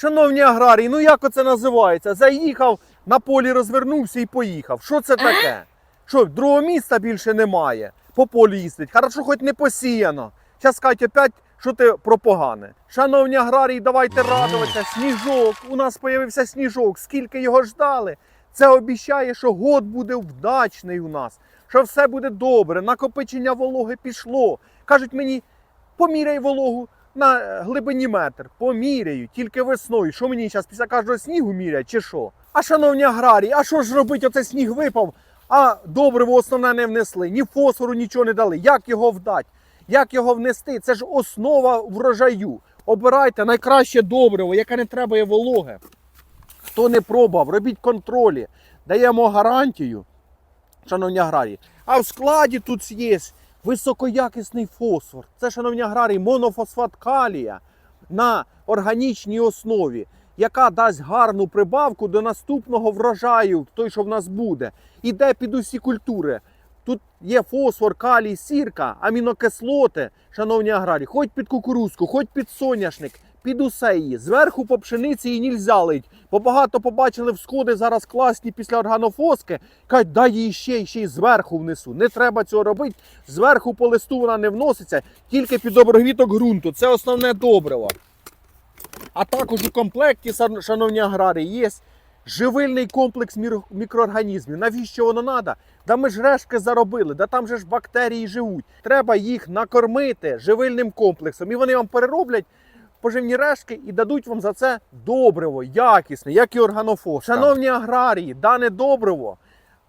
Шановні аграрії, ну як оце називається? Заїхав, на полі розвернувся і поїхав. Що це таке? Що, другого міста більше немає? По полю їздить. Хорошо, хоч не посіяно. Зараз скажуть опять, що ти про погане. Шановні аграрії, давайте радуватися. Сніжок. У нас з'явився сніжок. Скільки його ждали? Це обіцяє, що год буде вдачний у нас, що все буде добре, накопичення вологи пішло. Кажуть мені, поміряй вологу на глибині метр. Поміряю, тільки весною. Що мені зараз після кожного снігу мірять, чи що? А шановні аграрії, а що ж робить? Оце сніг випав, а добриво основне не внесли, ні фосфору нічого не дали. Як його вдать? Як його внести? Це ж основа врожаю. Обирайте найкраще добриво, яке не треба є вологе. Хто не пробував, робіть контролі. Даємо гарантію, шановні аграрії. А в складі тут є високоякісний фосфор. Це, шановні аграрії, монофосфат калія на органічній основі, яка дасть гарну прибавку до наступного врожаю, той, що в нас буде. Іде під усі культури. Тут є фосфор, калій, сірка, амінокислоти, шановні аграрії, хоч під кукурузку, хоч під соняшник, під усе її. Зверху по пшениці її нельзя лить. Бо багато побачили всходи зараз класні після органофоски. Кажуть, дай її ще, ще й зверху внесу. Не треба цього робити. Зверху по листу вона не вноситься, тільки під обробіток ґрунту. Це основне добриво. А також у комплекті, шановні аграрії, є живильний комплекс мікроорганізмів. Навіщо воно треба? Да ми ж решки заробили, да там же ж бактерії живуть. Треба їх накормити живильним комплексом. І вони вам перероблять поживні рештки і дадуть вам за це добриво, якісне, як і органофос. Шановні аграрії, дане добриво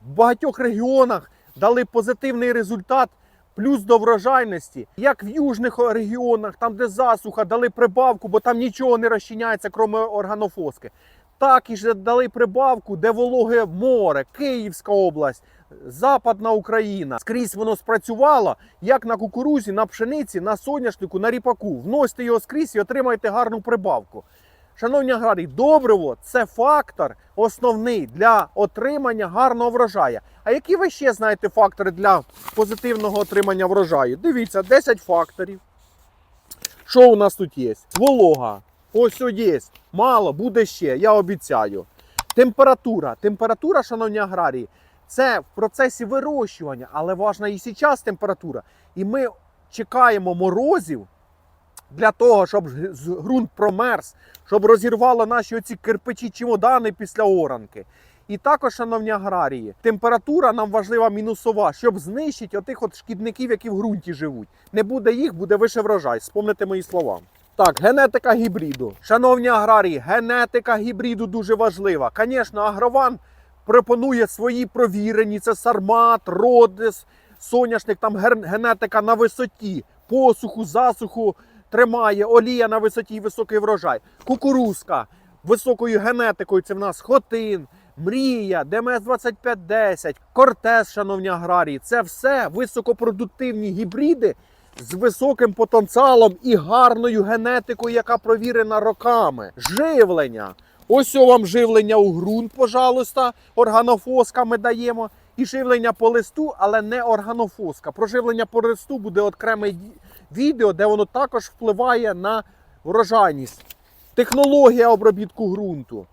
в багатьох регіонах дали позитивний результат. Плюс до врожайності, як в южних регіонах, там де засуха, дали прибавку, бо там нічого не розчиняється, крім органофоски. Так і ж дали прибавку, де вологе море, Київська область, Западна Україна. Скрізь воно спрацювало, як на кукурузі, на пшениці, на соняшнику, на ріпаку. Вносьте його скрізь і отримаєте гарну прибавку. Шановні аграрії, добриво це фактор основний для отримання гарного врожаю. А які ви ще знаєте фактори для позитивного отримання врожаю? Дивіться, 10 факторів. Що у нас тут є? Волога. Ось є. Мало, буде ще, я обіцяю. Температура. Температура, шановні аграрії, це в процесі вирощування, але важна і зараз температура. І ми чекаємо морозів для того, щоб ґрунт промерз, щоб розірвало наші оці кирпичі чемодани після оранки. І також, шановні аграрії, температура нам важлива мінусова, щоб знищити отих от шкідників, які в ґрунті живуть. Не буде їх, буде вище врожай. Спомните мої слова. Так, генетика гібриду. Шановні аграрії, генетика гібриду дуже важлива. Звісно, агрован пропонує свої провірені: це сармат, родис, соняшник, там генетика на висоті, посуху, засуху тримає, олія на висоті високий врожай. Кукурузка високою генетикою це в нас хотин. Мрія, ДМС 2510, Кортес, шановні аграрії, це все високопродуктивні гібриди з високим потенціалом і гарною генетикою, яка провірена роками. Живлення. Ось вам живлення у ґрунт, пожалуйста, органофоска ми даємо. І живлення по листу, але не органофоска. Про живлення по листу буде окреме відео, де воно також впливає на врожайність. Технологія обробітку ґрунту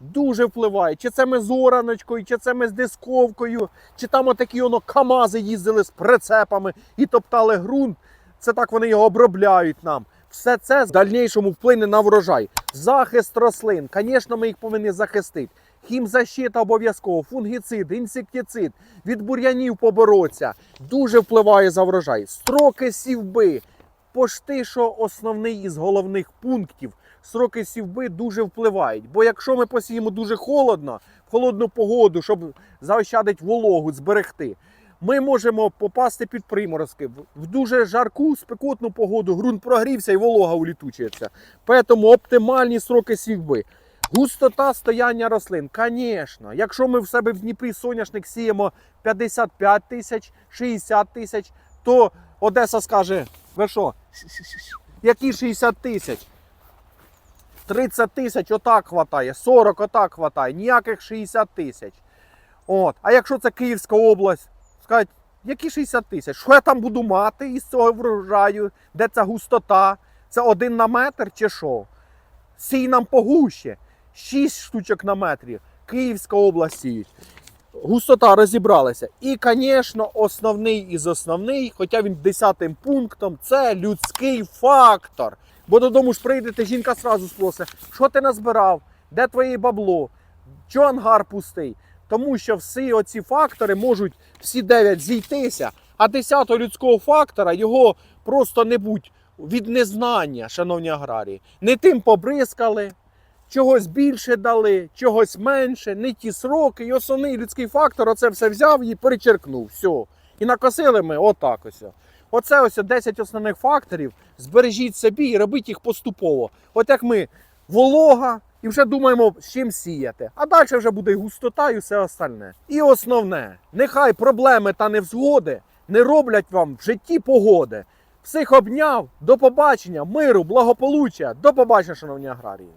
дуже впливає. Чи це ми з ораночкою, чи це ми з дисковкою, чи там отакі воно камази їздили з прицепами і топтали ґрунт. Це так вони його обробляють нам. Все це в дальнішому вплине на врожай. Захист рослин. Звісно, ми їх повинні захистити. Хімзащита обов'язково, фунгіцид, інсектицид, від бур'янів побороться. Дуже впливає за врожай. Строки сівби. Пошти, що основний із головних пунктів. Сроки сівби дуже впливають. Бо якщо ми посіємо дуже холодно, в холодну погоду, щоб заощадити вологу, зберегти, ми можемо попасти під приморозки. В- дуже жарку, спекотну погоду ґрунт прогрівся і волога улітучується. Тому оптимальні сроки сівби. Густота стояння рослин, звісно. Якщо ми в себе в Дніпрі соняшник сіємо 55 тисяч, 60 тисяч, то Одеса скаже: ви що, які 60 тисяч? 30 тисяч отак хватає, 40 отак хватає, ніяких 60 тисяч. От. А якщо це Київська область, скажуть, які 60 тисяч? Що я там буду мати із цього врожаю? Де ця густота? Це один на метр чи що? сій нам погуще. 6 штучок на метрі. Київська область. Густота розібралася. І, звісно, основний із основний, хоча він десятим пунктом, це людський фактор. Бо додому ж прийдете, жінка сразу спросить, що ти назбирав, де твоє бабло, чого ангар пустий. Тому що всі оці фактори можуть всі дев'ять зійтися, а десятого людського фактора його просто не будь від незнання, шановні аграрії. Не тим побризкали, чогось більше дали, чогось менше, не ті сроки. І основний людський фактор оце все взяв і перечеркнув. Все. І накосили ми отак ось. Оце ось 10 основних факторів. Збережіть собі і робіть їх поступово. От як ми волога, і вже думаємо, з чим сіяти. А далі вже буде і густота і все остальне. І основне, нехай проблеми та невзгоди не роблять вам в житті погоди. Всіх обняв, до побачення, миру, благополуччя. До побачення, шановні аграрії.